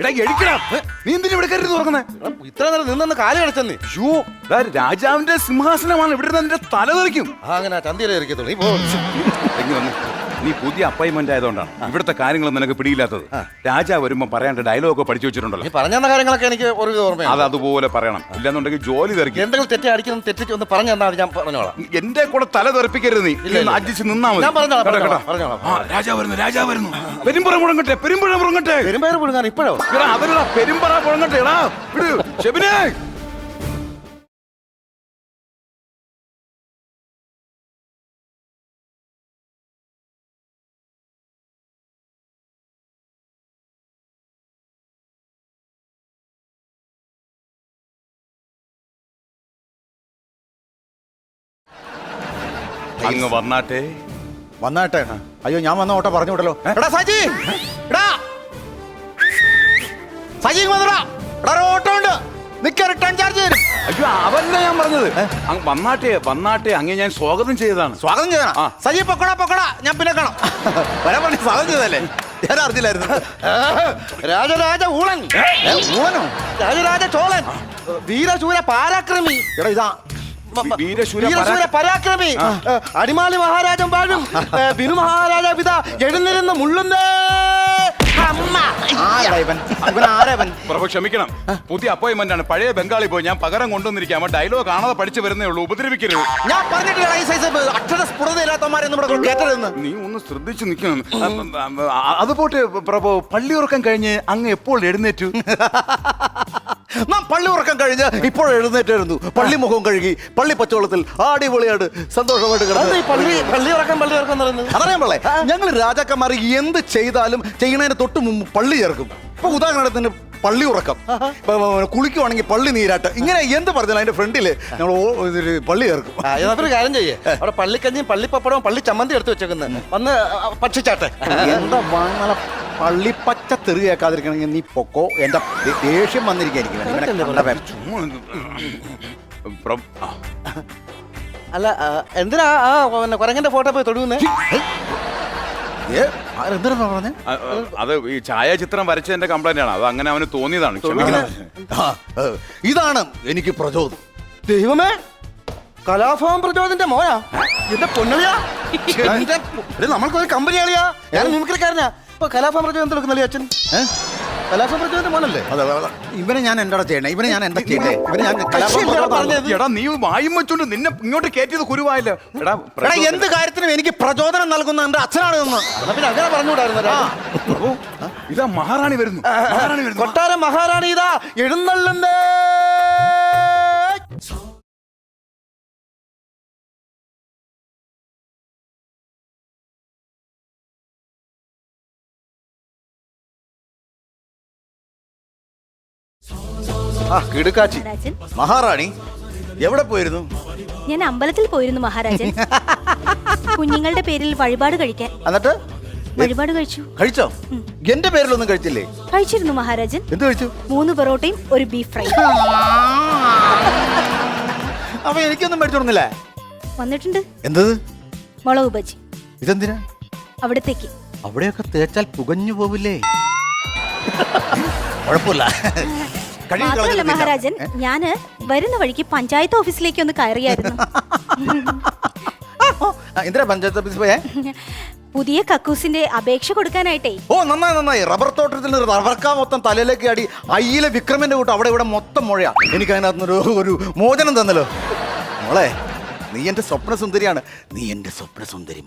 എടാ എഴുക്കടാ നീ എന്തിനാ ഇവിടെ തുറക്കുന്നേ? ഇത്ര നേരം നിന്നൊന്ന് കാൽ കളിച്ചെന്ന് അയ്യോ എടാ, രാജാവിന്റെ സിംഹാസനമാണ് ഇവിടെ നിന്റെ തല തെറിക്കും. ആ അങ്ങനെ ചന്തിയിലേ ഇരിക്കത്തുള്ളൂ. നീ പുതിയ അപ്പോയിന്റ്മെന്റ് ആയതുകൊണ്ടാണ്. ഇവിടുത്തെ കാര്യങ്ങളൊന്നും നിനക്ക് പിടിയില്ലാത്തത്. രാജാ വരുമ്പോൾ പറയാണ്ട് ഡയലോഗ് ഒക്കെ പഠിച്ചു വെച്ചിട്ടുണ്ടല്ലോ. പറഞ്ഞ കാര്യങ്ങളൊക്കെ എനിക്ക് ഒരു അത് അതുപോലെ പറയണം. ഇല്ലെന്നുണ്ടെങ്കിൽ ജോലി തെറിക്കും. എന്തെങ്കിലും തെറ്റി അടിക്കണം തെറ്റിച്ച് ഒന്ന് പറഞ്ഞു തന്നാൽ ഞാൻ പറഞ്ഞോളാം. എന്റെ കൂടെ തല തെറിപ്പിക്കരുത് നീ. അജിച്ച് നിന്നാ മതി. രാജാവ് വരുന്നു രാജാ വരുന്നു. പെരുമ്പറ മുഴങ്ങട്ടെ പെരുമ്പഴ മുഴങ്ങട്ടെ. പെരുമ്പേര് പുഴുങ്ങാൻ ഇപ്പോഴോ? അവരടാ പെരുമ്പറ മുഴങ്ങട്ടെ എടാ. ഷെബിനെ. അങ്ങ് വന്നാട്ടെ. വന്നാട്ടെ. അയ്യോ ഞാൻ വന്ന ഓട്ടം പറഞ്ഞു വിടല്ലോ എടാ സജി! എടാ! സജി വന്നെടാ. എടാ ഓട്ടം ഉണ്ട് നിക്ക റിട്ടേൺ ചാർജ് തരും. അയ്യോ അവല്ല ഞാൻ പറഞ്ഞത്? അങ്ങ് വന്നാട്ടെ വന്നാട്ടെ. അങ്ങേ ഞാൻ സ്വാഗതം ചെയ്തതാണ്. സ്വാഗതം ചെയ്തതാണ്? ആ. സജി പൊക്കടാ പൊക്കടാ. ഞാൻ പിന്നെ കാണാം. വരാൻ പറഞ്ഞ് സ്വാഗതം ചെയ്തല്ലേ ഞാൻ അറിഞ്ഞില്ലായിരുന്നു. രാജരാജ ഊളൻ. ഊളനും? രാജരാജ ചോളൻ. വീരശൂര പാരാക്രമി. എടാ ഇതാ. വീരശൂര പരാക്രമി. അടിമാലി മഹാരാജൻ വാഴും. ഏ, ബിനു മഹാരാജ പിത എഴുന്നിരുന്ന് മുള്ളുന്നേ. പ്രഭു ക്ഷമിക്കണം. പുതിയ അപ്പോയിന്റ്മെന്റ് ആണ്. പഴയ ബംഗാളി പോയി ഞാൻ പകരം കൊണ്ടുവന്നിരിക്കാം. ഡയലോഗ് കാണാതെ പഠിച്ചു വരുന്നേ ഉള്ളൂ. ഉപദ്രവിക്കരുത്. ഞാൻ പറഞ്ഞിട്ടില്ല നീ ഒന്ന് ശ്രദ്ധിച്ചു നിൽക്കണം. അത് പ്രഭോ. പള്ളി പള്ളിയുറക്കം കഴിഞ്ഞ് അങ്ങ് എപ്പോൾ എഴുന്നേറ്റു? നാം പള്ളി ഉറക്കം കഴിഞ്ഞ് ഇപ്പോൾ എഴുന്നേറ്റായിരുന്നു. പള്ളി മുഖം കഴുകി പള്ളി പച്ചവെള്ളത്തിൽ അടിപൊളിയായിട്ട് സന്തോഷമായിട്ട് കിടന്നു. പള്ളി പള്ളി ഉറക്കം പള്ളി ഉറക്കം അതറിയാൻ പള്ളേ ഞങ്ങൾ രാജാക്കന്മാർ എന്ത് ചെയ്താലും ചെയ്യുന്നതിന് തൊട്ട് മുമ്പ് പള്ളി ചേർക്കും. ഇപ്പൊ ഉദാഹരണത്തിന് പള്ളി ഉറക്കം. കുളിക്കുവാണെങ്കിൽ പള്ളി നീരാട്ട്. ഇങ്ങനെ എന്ത് പറഞ്ഞാലും അതിന്റെ ഫ്രണ്ടിൽ നമ്മൾ ഇതിൽ പള്ളി ചേർക്കും. ഒരു കാര്യം ചെയ്യേ. അവിടെ പള്ളിക്കഞ്ഞിയും പള്ളിപ്പപ്പടവും പള്ളി ചമ്മന്തി എടുത്ത് വെച്ചേക്കുന്നത് വന്ന് പക്ഷിച്ചാട്ടെ. എന്താ പള്ളി പച്ച തെറി കേൾക്കാതിരിക്കണമെങ്കിൽ നീ പൊക്കോ. എന്റെ ദേഷ്യം വന്നിരിക്കായിരിക്കും അല്ല ആ, എന്തിനാ ആ പിന്നെ കുരങ്ങന്റെ ഫോട്ടോ പോയി തൊടുന്നേ? അത് ഈ ഛായാചിത്രം വരച്ചതിന്റെ കംപ്ലൈന്റ് ആണ്. അത് അങ്ങനെ അവന് തോന്നിയതാണ്. ഇതാണ് എനിക്ക് പ്രചോദനം. ദൈവമേ കലാഭവൻ പ്രചോദന്റെ മോനാ. എന്റെ പൊന്നളിയാ. നമ്മൾക്കൊരു കമ്പനി അളിയാ ഞാൻ മിമിക്രിക്കാരനാ ഇപ്പൊ എടുക്കുന്നല്ലേ അച്ഛൻ? മോനല്ലേ? അതെ, അതെ. ഇവനെ ഞാൻ എന്താ ചെയ്യണേ? ഇവനെ ഞാൻ എന്താ ചെയ്യണ്ടേ ഇവനെ ഞാൻ പറഞ്ഞത്? എടാ നീ വായും വെച്ചോണ്ട് നിന്നെ ഇങ്ങോട്ട് കയറ്റിയത് കുരുവായല്ലോ? എടാ എടാ പ്രചോദനം- എന്ത് കാര്യത്തിനും എനിക്ക് പ്രചോദനം നൽകുന്ന എന്റെ അച്ഛനാണ് എന്ന് എന്നാ പിന്നെ അങ്ങനെ പറഞ്ഞുകൂടായിരുന്നു പ്രഭു, ഇതാ മഹാറാണി വരുന്നു. മഹാറാണി വരുന്നു. കൊട്ടാരം മഹാറാണി ഇതാ. എഴുന്നള്ളുന്നേ ആ കിടുക്കാച്ചി മഹാരാജൻ. മഹാറാണി എവിടെ പോയിരുന്നു? ഞാൻ അമ്പലത്തിൽ പോയിരുന്നു മഹാരാജൻ. കുഞ്ഞുങ്ങളുടെ പേരിൽ വഴിപാട് കഴിക്കാൻ. എന്നിട്ട്? വഴിപാട് കഴിച്ചു. കഴിച്ചോ? എന്റെ പേരിൽ ഒന്നും കഴിച്ചില്ലേ? കഴിച്ചിരുന്നു മഹാരാജൻ. എന്ത് കഴിച്ചു? മൂന്ന് പൊറോട്ടയും ഒരു ബീഫ് ഫ്രൈ. അപ്പൊ എനിക്കൊന്നും മേടിച്ചോടുന്നില്ലേ വന്നിട്ടുണ്ട്. എന്തത് മുളക് ബജി ഇതെന്തിനാ? അവിടത്തേക്ക്. അവിടെയൊക്കെ തേച്ചാൽ പുകഞ്ഞു പോവില്ലേ? കുഴപ്പമില്ല. മാത്രമല്ല മഹാരാജൻ ഞാൻ വരുന്ന വഴിക്ക് പഞ്ചായത്ത് ഓഫീസിലേക്ക് ഒന്ന് കയറിയായിരുന്നു. എന്തിനാ പഞ്ചായത്ത് ഓഫീസ് പോയേ? പുതിയ കക്കൂസിന്റെ അപേക്ഷ കൊടുക്കാനായിട്ടേ. ഓ നന്നായി നന്നായി. റബ്ബർ തോട്ടത്തിൽ നിന്ന് റബ്ബർക്കാ മൊത്തം തലയിലേക്ക് അടി അയ്യിലെ വിക്രമന്റെ കൂട്ടം അവിടെ ഇവിടെ മൊത്തം മുഴയാ. എനിക്ക് അതിനകത്ത് ഒരു ഒരു മോചനം തന്നല്ലോ. മോളെ നീ എന്റെ സ്വപ്ന സുന്ദരിയാണ് നീ എന്റെ സ്വപ്ന സുന്ദരി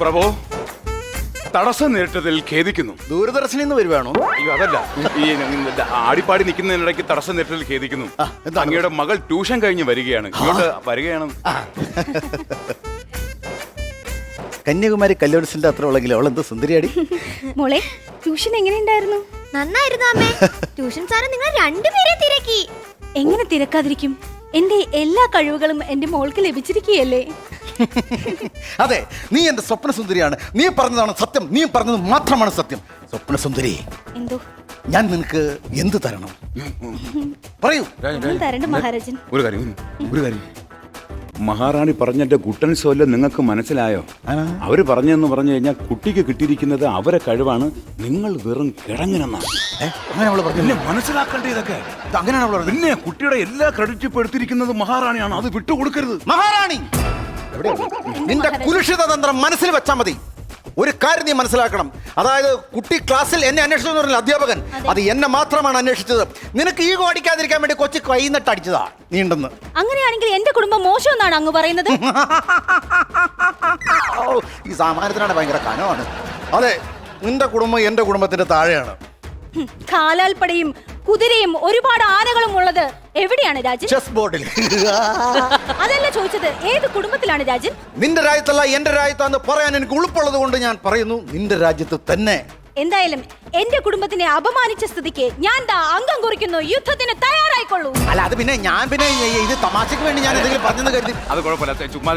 പ്രഭു തടസ്സം നേരിട്ടതിൽ ഖേദിക്കുന്നു. ദൂരദർശനിൽ നിന്ന് വരുവാണോ? അയ്യോ അതല്ല. ഈ ആടിപ്പാടി നിൽക്കുന്നതിനിടയ്ക്ക് തടസ്സം നേരിട്ടതിൽ ഖേദിക്കുന്നു. ആ, എന്താണ്? അങ്ങയുടെ മകൾ ട്യൂഷൻ കഴിഞ്ഞ് വരികയാണ്. ഇങ്ങോട്ട് വരികയാണ്. കന്യാകുമാരി കല്യാണസിന്റെ അത്ര ഉള്ളെങ്കിൽ അവൾ എന്ത് സുന്ദരിയാടി? മോളെ ട്യൂഷൻ എങ്ങനെയുണ്ടായിരുന്നു? നന്നായിരുന്നു അമ്മേ. ട്യൂഷൻ സാറ് നിങ്ങൾ രണ്ടുപേരെ തിരക്കി. എങ്ങനെ തിരക്കാതിരിക്കും? എന്റെ എല്ലാ കഴിവുകളും എന്റെ മോൾക്ക് ലഭിച്ചിരിക്കുകയല്ലേ? അതെ നീ എന്റെ സ്വപ്ന സുന്ദരിയാണ് നീ പറഞ്ഞതാണ് സത്യം. നീ പറഞ്ഞത് മാത്രമാണ് സത്യം. സ്വപ്ന സുന്ദരി എന്തോ? ഞാൻ നിനക്ക് എന്ത് തരണം? പറയൂ. തരണ്ട മഹാരാജൻ. ഒരു കാര്യം ഒരു- കാര്യം. മഹാറാണി പറഞ്ഞെന്റെ ഗുട്ടൻ സോൽ നിങ്ങൾക്ക് മനസ്സിലായോ? അവർ പറഞ്ഞെന്ന് പറഞ്ഞു കഴിഞ്ഞാൽ കുട്ടിക്ക് കിട്ടിയിരിക്കുന്നത് അവരെ കഴിവാണ്. നിങ്ങൾ വെറും കിഴങ്ങനെന്നാണ് അങ്ങനെ അവൾ പറഞ്ഞു പിന്നെ മനസ്സിലാക്കേണ്ട ഇതൊക്കെ? അങ്ങനെയാണ് പിന്നെ കുട്ടിയുടെ എല്ലാ ക്രെഡിറ്റ് എടുത്തിരിക്കുന്നത് മഹാറാണിയാണ്. അത് വിട്ടുകൊടുക്കരുത്. മഹാറാണി! നിന്റെ കുലുഷിത തന്ത്രം മനസ്സിൽ വെച്ചാൽ മതി. ഒരു കാര്യം നീ മനസ്സിലാക്കണം. അതായത് കുട്ടി ക്ലാസ്സിൽ എന്നെ അന്വേഷിച്ചു എന്ന് പറഞ്ഞ അധ്യാപകൻ? അത്. എന്നെ മാത്രമാണ് അന്വേഷിച്ചത്. നിനക്ക് ഈ ഓടിക്കാതിരിക്കാൻ വേണ്ടി കൊച്ചു കൈന്നിട്ട് അടിച്ചതാ നീണ്ടെന്ന്. അങ്ങനെയാണെങ്കിൽ എന്റെ കുടുംബം മോശം എന്നാണ് അങ്ങ് പറയുന്നത്? ഈ സാമാനത്തിനാണ് ഭയങ്കര കനമാണ്. അതെ നിന്റെ കുടുംബം എന്റെ കുടുംബത്തിന്റെ താഴെയാണ്. കാലാൽപ്പടയും കുതിരയും ഒരുപാട് ആനകളും ഉള്ളത് എവിടെയാണ് രാജൻ? ചെസ് ബോർഡിൽ അതല്ല ചോദിച്ചത് ഏത് കുടുംബത്തിലാണ് രാജൻ? നിന്റെ രാജ്യത്തല്ല എന്റെ രാജ്യത്താന്ന് പറയാൻ എനിക്ക് ഉളുപ്പുള്ളത് കൊണ്ട് ഞാൻ പറയുന്നു നിന്റെ രാജ്യത്ത് തന്നെ. എന്തായാലും എന്റെ കുടുംബത്തിനെ അപമാനിച്ച സ്ഥിതിക്ക് ഞാൻ ദാ അംഗം കുറിക്കുന്നു യുദ്ധത്തിന് തയ്യാറായിക്കൊള്ളൂ. അല്ല അത് പിന്നെ ഞാൻ പിന്നെ ഈ- ഇത് തമാശക്ക് വേണ്ടി ഞാൻ എന്തെങ്കിലും പറഞ്ഞെന്ന് കരുതി. അത് കുഴപ്പമില്ല ചുമ്മാ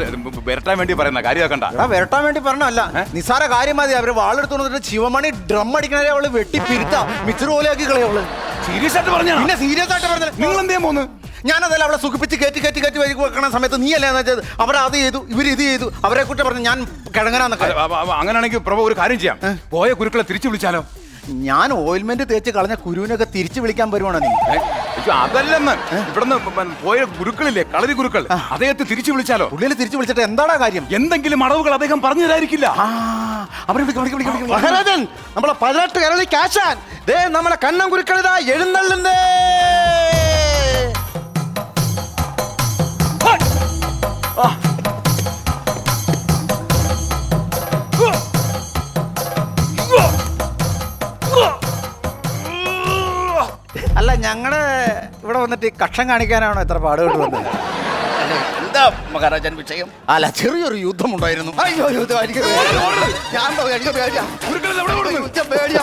വരട്ടാൻ വേണ്ടി പറയുന്ന കാര്യമാക്കണ്ട എടാ വരട്ടാൻ വേണ്ടി പറഞ്ഞല്ല നിസാര കാര്യം മതി അവർ വാളെടുത്തു വന്നിട്ട് ശിവമണി ഡ്രം അടിക്കണേ അവൾ വെട്ടി പിരുത്ത മിച്ചർ കളയവൾ സീരിയസ് ആയിട്ട് പറഞ്ഞാ പിന്നെ സീരിയസ് ആയിട്ട് പറഞ്ഞത് നിങ്ങൾ എന്തേ പോന്ന്? ഞാനതല്ല അവളെ സുഖിപ്പിച്ച് കയറ്റി കയറ്റി കയറ്റി വഴി വെക്കണ സമയത്ത് നീ അല്ലേ വെച്ചത് അവർ അത് ചെയ്തു ഇവർ ഇത് ചെയ്തു. അവരെ കുറിച്ച് പറഞ്ഞു ഞാൻ കിഴങ്ങനാന്നൊക്കെ അങ്ങനെയാണെങ്കിൽ പ്രഭു ഒരു കാര്യം ചെയ്യാം. പോയ കുരുക്കളെ തിരിച്ചു വിളിച്ചാലോ? ഞാൻ ഓയിൽമെന്റ് തേച്ച് കളഞ്ഞ കുരുവിനൊക്കെ തിരിച്ചു വിളിക്കാൻ വരുവാണോ നീ? അയ്യോ, അതല്ലെന്ന്. ഇവിടുന്ന് പോയ ഗുരുക്കളില്ലേ? കളരി ഗുരുക്കൾ. അദ്ദേഹത്തെ തിരിച്ചു വിളിച്ചാലോ? പുള്ളിനെ തിരിച്ചു വിളിച്ചിട്ട് എന്താടാ കാര്യം? എന്തെങ്കിലും അടവുകൾ അദ്ദേഹം പറഞ്ഞു തരായിരിക്കില്ല ആ അവരെ വിളിക്ക്, വിളിക്ക്, വിളിക്ക്, വിളിക്ക്. മഹാരാജൻ നമ്മളെ പതിനെട്ട് കരളി കാശാൻ ദേ നമ്മളെ കണ്ണം കുരുക്കളിതാ എഴുന്നള്ളുന്നേ. അല്ല ഞങ്ങൾ ഇവിടെ വന്നിട്ട് ഈ കക്ഷം കാണിക്കാനാണോ എത്ര പാടുപെട്ട് വന്നത് എന്താ മഹാരാജൻ വിഷയം അല്ല ചെറിയൊരു യുദ്ധം ഉണ്ടായിരുന്നു അയ്യോ യുദ്ധം എനിക്ക്. ഞാൻ എനിക്ക് പേടിയാ. യുദ്ധം പേടിയാ.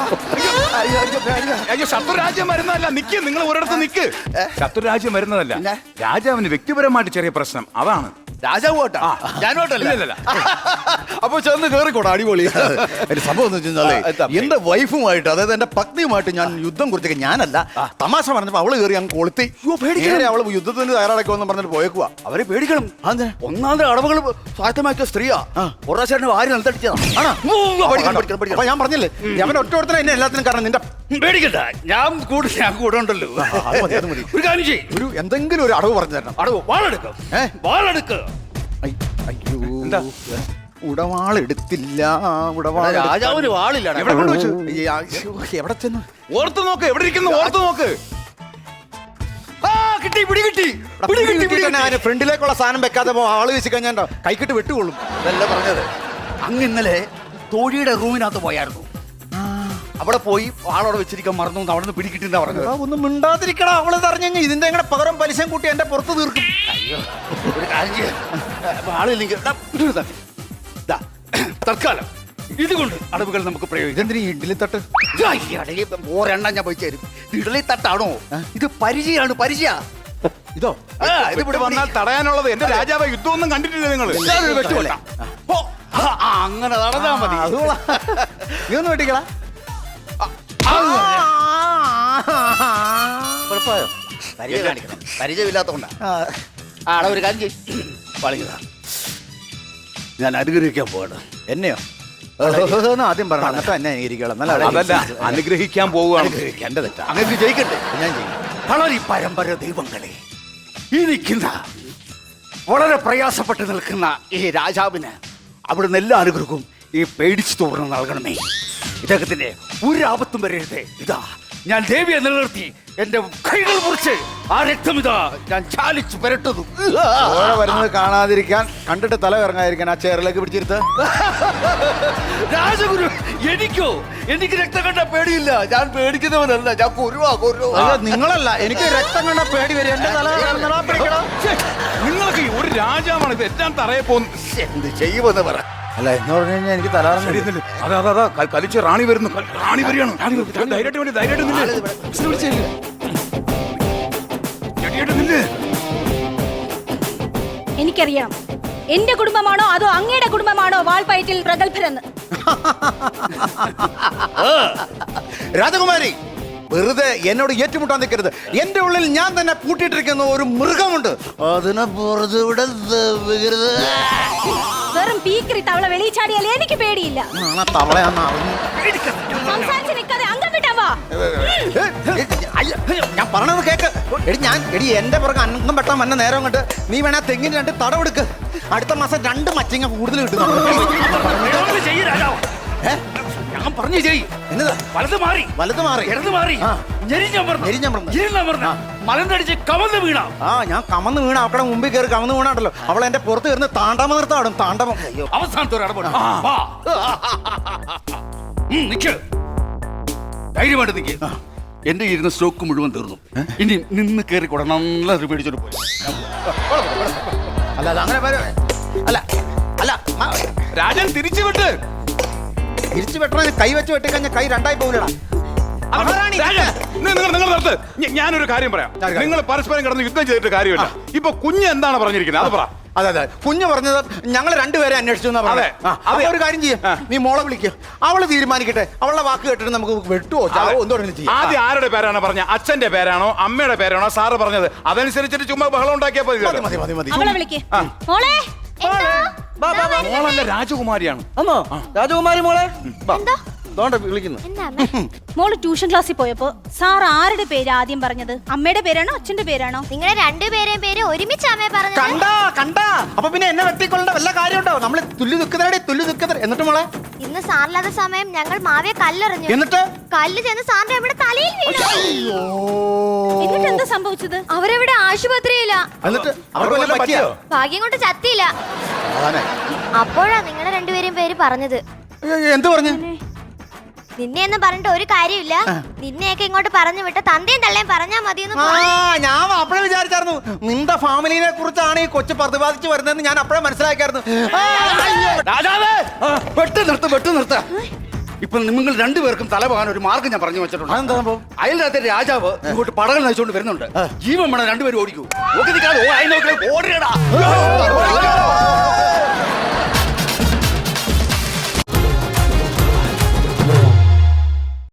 അയ്യോ, എനിക്ക് പേടിയാ. അയ്യോ ശത്രുരാജ്യം വരുന്നതല്ല നിക്ക് നിങ്ങൾ ഒരിടത്ത് നിക്ക് ശത്രുരാജ്യം വരുന്നതല്ല? രാജാവിന് വ്യക്തിപരമായിട്ട് ചെറിയ പ്രശ്നം അതാണ് രാജാവ് പോട്ടാ ഞാൻ ഇല്ലില്ല. അപ്പൊ ചെന്ന് കേറിക്കോട്ടെ അടിപൊളി. ഒരു സംഭവം എന്ന് വെച്ചാലേ എന്റെ വൈഫുമായിട്ട് അതായത് എന്റെ പത്നിയുമായിട്ട് ഞാൻ യുദ്ധം കുറിച്ചൊക്കെ ഞാനല്ല തമാശ പറഞ്ഞപ്പോ അവൾ കയറി അങ്ങ് കൊളുത്തി. അവൾ യുദ്ധത്തിന് തയ്യാറാക്കുമെന്ന് പറഞ്ഞിട്ട് പോയേക്കുക അവരെ പേടിക്കണം. ഒന്നാമത് അടവുകൾ സ്വായത്തമാക്കിയ സ്ത്രീയാ. ഒറാശേട്ടന് വാരി നിലത്തടിച്ചതാണ് ഞാൻ പറഞ്ഞില്ലേ അവൻ ഒറ്റ എന്നെ എല്ലാത്തിനും കാരണം നിന്റെ പേടിക്കണ്ട. ഞാൻ കൂടെ ഞാൻ കൂടെ ഉണ്ടല്ലോ. അത് മതി, അത് മതി. ഒരു കാര്യം ചെയ്യും. ഒരു എന്തെങ്കിലും ഒരു അടവ് പറഞ്ഞു തരണം. അടവ് വാളെടുക്കും. ഏ? വാളെടുക്കുക ഐ, അയ്യോ. എന്താ? ഉടവാൾ എടുത്തില്ല. ഉടവാൾ രാജാവിന് വാളില്ല എവിടെ കൊണ്ടുവച്ചു എവിടെ ചെന്നു? ഓർത്ത് നോക്ക് എവിടെ ഇരിക്കുന്നു? ഓർത്ത് നോക്ക്. ആ കിട്ടി പിടി കിട്ടി. പിടി കിട്ടി പിടി കിട്ടി. ഫ്രണ്ടിലേക്കുള്ള സാധനം വെക്കാതെ പോ, ആൾ വെച്ച് കഴിഞ്ഞാൽ കൈക്കിട്ട് വിട്ടുകൊള്ളും. അതല്ല പറഞ്ഞത്. അങ്ങ് ഇന്നലെ തോഴിയുടെ റൂമിനകത്ത് പോയായിരുന്നു. അവിടെ പോയി ആളോട് വെച്ചിരിക്കാൻ മറന്നു. അവിടെ നിന്ന് പിടിക്കിട്ടില്ല പറഞ്ഞത്. ഒന്ന് മിണ്ടാതിരിക്കണം അവൾ അറിഞ്ഞെങ്കിൽ ഇതിന്റെ എങ്ങനെ പകരം പലിശം കൂട്ടി എന്റെ പുറത്ത് തീർക്കും. അയ്യോ ഒരു കാര്യം ചെയ്യാം. ആളില്ലെങ്കിൽ എടാ, ഇത് ഇതാ. ദാ, തൽക്കാലം. ഇതുകൊണ്ട് അടവുകൾ നമുക്ക് പ്രയോഗിക്കാം. ഇതെന്തിനീ ഇഡ്ഡലി തട്ട്? ഇതാ, ഈ അടയെ ഒരെണ്ണം ഞാൻ പോയി തരും. ഇടലി തട്ടാണോ? ഇത് പരിചയാണ് പരിചയ. ഇതോ? ആ, ഇത് ഇവിടെ വന്നാൽ തടയാനുള്ളത് എന്റെ രാജാവ് യുദ്ധമൊന്നും കണ്ടിട്ടില്ല നിങ്ങൾ ഇതൊരു വെട്ടുകൊല. ഓ, ആ, ആ, അങ്ങനെ നടന്നാ മതി. ഇതൊന്നും വെട്ടിക്കളാ കുഴപ്പമായോ പരിചയം കാണിക്കണം. പരിചയമില്ലാത്തതുകൊണ്ടാ ആടെ ഒരു കാര്യം ചെയ്യും. ഞാൻ അനുഗ്രഹിക്കാൻ പോകണം എന്നെയോ? എന്ന് ആദ്യം പറഞ്ഞു. എന്നിട്ട് എന്നെ ഇരിക്കണം നല്ല അതല്ല അനുഗ്രഹിക്കാൻ പോവുകയാണ്. എന്റെ തെറ്റാ. അങ്ങനെ ജയിക്കട്ടെ. ഞാൻ ചെയ്യും കളരി പരമ്പര ദൈവങ്ങളെ. ഈ നിൽക്കുന്ന വളരെ പ്രയാസപ്പെട്ട് നിൽക്കുന്ന ഈ രാജാവിന് അവിടുന്ന് എല്ലാ അനുഗ്രഹവും ഈ പേടിച്ചു തോർന്ന് നൽകണമേ. ഇദ്ദേഹത്തിന്റെ ഒരു ആപത്തും വരരുത്. ഇതാ ഞാൻ ദേവിയെ നിലനിർത്തി എന്റെ കൈകൾ മുറിച്ച് ആ രക്തം ഇതാ ഞാൻ ചാലിച്ചു പുരട്ടുന്നു. ഓരോ വരുന്നത് കാണാതിരിക്കാൻ കണ്ടിട്ട് തല കറങ്ങായിരിക്കാൻ ആ ചെയറിലേക്ക് പിടിച്ചിരുത്ത്. രാജഗുരു എനിക്കോ? എനിക്ക് രക്തം കണ്ട പേടിയില്ല. ഞാൻ പേടിക്കുന്നവനല്ല. ഞാൻ കുരുവാ കുരുവാ. നിങ്ങളല്ല. എനിക്ക് രക്തം കണ്ട പേടി വരും. എന്റെ തല? നിങ്ങൾക്ക് ഒരു രാജാവാണ് ഇത് എല്ലാം തറയെ പോകുന്നു എന്ത് ചെയ്യുമെന്ന് പറ. അല്ല എന്ന് പറഞ്ഞു കഴിഞ്ഞാൽ എനിക്ക് തലാറം ശരി, നില്ല്. അതാ അതാ അതാ കലിച്ച് റാണി വരുന്നു റാണി വരികയാണ്. ധൈര്യമായിട്ട് വേണ്ടി ധൈര്യമായിട്ട് എനിക്കറിയാം. എന്റെ കുടുംബമാണോ അതോ അങ്ങയുടെ കുടുംബമാണോ വാൾപ്പയറ്റിൽ പ്രഗത്ഭരെന്ന്? രാജകുമാരി വെറുതെ എന്നോട് ഏറ്റുമുട്ടാൻ നിൽക്കരുത്. എന്റെ ഉള്ളിൽ ഞാൻ തന്നെ പൂട്ടിയിട്ടിരിക്കുന്ന ഒരു മൃഗമുണ്ട്. അതിനെ പുറത്ത് ഇവിടെ വിടരുത്. വെറും പീക്കറി തവള വെളിച്ചാടിയാൽ ചാടിയാൽ എനിക്ക് പേടിയില്ല. സംസാരിച്ച് നിൽക്കാതെ അംഗം വിട്ടാവാ ഏ, ഏ, ഞാൻ പറഞ്ഞത് കേക്ക്. എടി ഞാൻ എടി എന്റെ പുറകെ അന്നം വെട്ടാൻ വന്ന നേരം കൊണ്ട് നീ വേണേ തെങ്ങിന് രണ്ട് തടവെടുക്ക് അടുത്ത മാസം രണ്ട് മച്ചിങ്ങ കൂടുതൽ കിട്ടും. ഞാൻ പറഞ്ഞു ചെയ് എന്നതാ? വലത് മാറി. വലത് മാറി. ഇടത് മാറി. മലന്തടിച്ച് ഞെരിഞ്ഞമർന്ന് ഞെരിഞ്ഞമർന്ന്. കവന്ന് വീണ. ആ ഞാൻ കമന്ന് വീണ. അവക്കടെ മുമ്പിൽ കയറി കമന്ന് വീണാണ്ടല്ലോ. അവൾ എന്റെ പുറത്ത് കയറുന്ന താണ്ടാമ നിർത്താടും. താണ്ടമ അയ്യോ. അവസാനത്തെ. നിക്ക്. ധൈര്യമായിട്ട് നിക്ക്. എന്റെ ഇരുന്ന സ്റ്റോക്ക് മുഴുവൻ തീർന്നു. ഇനി നിന്ന് കയറി കൂടെ നല്ല പേടിച്ചോട്ട് പോയി അല്ല അത് അങ്ങനെ വരെ- അല്ല അല്ല രാജൻ തിരിച്ചു വിട്ട്. തിരിച്ചു വെട്ടണ കൈ വെച്ച് വെട്ടിക്കഴിഞ്ഞാൽ കൈ രണ്ടായി പോകില്ലടാ നിങ്ങൾ നിങ്ങൾ നിർത്ത്. ഞ- ഞാനൊരു കാര്യം പറയാം. നിങ്ങൾ പരസ്പരം കിടന്ന് യുദ്ധം ചെയ്തിട്ട് കാര്യമില്ല. ഇപ്പൊ കുഞ്ഞ് എന്താണ് പറഞ്ഞിരിക്കുന്നത്? അത് പറ. അതെ അതെ. കുഞ്ഞ് പറഞ്ഞത് ഞങ്ങൾ രണ്ടുപേരെ അന്വേഷിച്ചു എന്നാ പറഞ്ഞത്. അതെ. ആ, അപ്പൊ ഒരു കാര്യം ചെയ്യും. ആ. നീ മോളെ വിളിക്കുക അവൾ തീരുമാനിക്കട്ടെ. അവളുടെ വാക്ക് കേട്ടിട്ട് നമുക്ക് വെട്ടുവോ? ചാവോ? എന്തോ ചെയ്യാം. ആദ്യം ആരുടെ പേരാണ് പറഞ്ഞ അച്ഛന്റെ പേരാണോ? അമ്മയുടെ പേരാണോ? സാറ് പറഞ്ഞത്. അതനുസരിച്ചിട്ട് ചുമ്മാ ബഹളം ഉണ്ടാക്കിയാൽ മതി മതി മതി മതി. അവളെ വിളിക്ക്. മോളെ. എന്താ. മോളല്ല രാജകുമാരിയാണ്. അമ്മോ രാജകുമാരി മോളെ? ദോണ്ടെ വിളിക്കുന്നു? മോൾ ട്യൂഷൻ ക്ലാസ്സിൽ പോയപ്പോ സാർ ആരുടെ പേര് ആദ്യം പറഞ്ഞത്? അമ്മയുടെ പേരാണോ അച്ഛന്റെ പേരാണോ? നിങ്ങളെ രണ്ടുപേരെയും പേര് ഒരുമിച്ച് അമ്മേ പറഞ്ഞു കണ്ടാ കണ്ടാ. അപ്പൊ പിന്നെ എന്നെ വെട്ടിക്കൊള്ളേണ്ട വല്ല കാര്യമുണ്ടോ? നമ്മൾ തുല്ലു ദുഃഖതരടെ തുല്ലു നിൽക്കുന്നത് എന്നിട്ട് മോളെ? ഇന്ന് സാറില്ലാത്ത സമയം ഞങ്ങൾ മാവയെ കല്ലെറിഞ്ഞു. എന്നിട്ട്? കല്ല് ചെന്ന് സാറിന്റെ നമ്മുടെ തലയിൽ വീണു. അയ്യോ. എന്നിട്ട് എന്താ സംഭവിച്ചത്? അവരവിടെ ആശുപത്രിയില്ല എന്നിട്ട് ഭാഗ്യം കൊണ്ട് ചത്തിയില്ല. അപ്പോഴാ നിങ്ങളെ രണ്ടുപേരും പേര് പറഞ്ഞത്. എന്ത് പറഞ്ഞു? നിന്നെ എന്ന് പറഞ്ഞിട്ട് ഒരു കാര്യമില്ല. നിന്നെയൊക്കെ ഇങ്ങോട്ട് പറഞ്ഞു വിട്ട തന്തയും തള്ളയും പറഞ്ഞാ മതിയെന്ന് ആ ഞാൻ അപ്പഴേ വിചാരിച്ചായിരുന്നു. നിന്റെ ഫാമിലിനെ കുറിച്ചാണ് ഈ കൊച്ചു പ്രതിപാദിച്ചു വരുന്നതെന്ന് ഞാൻ അപ്പഴേ മനസ്സിലാക്കിയായിരുന്നു. വെട്ട് നിർത്ത് വെട്ട് നിർത്ത. ഇപ്പൊ നിങ്ങൾ രണ്ടുപേർക്കും തല പോകാൻ ഒരു മാർഗം ഞാൻ പറഞ്ഞു വെച്ചിട്ടുണ്ട്. അയൽരാത്രി രാജാവ് ഇങ്ങോട്ട് പടകൾ നയിച്ചുകൊണ്ട് വരുന്നുണ്ട്. ജീവൻ വേണം രണ്ടുപേരും ഓടിക്കൂ. ഓടിയടാ.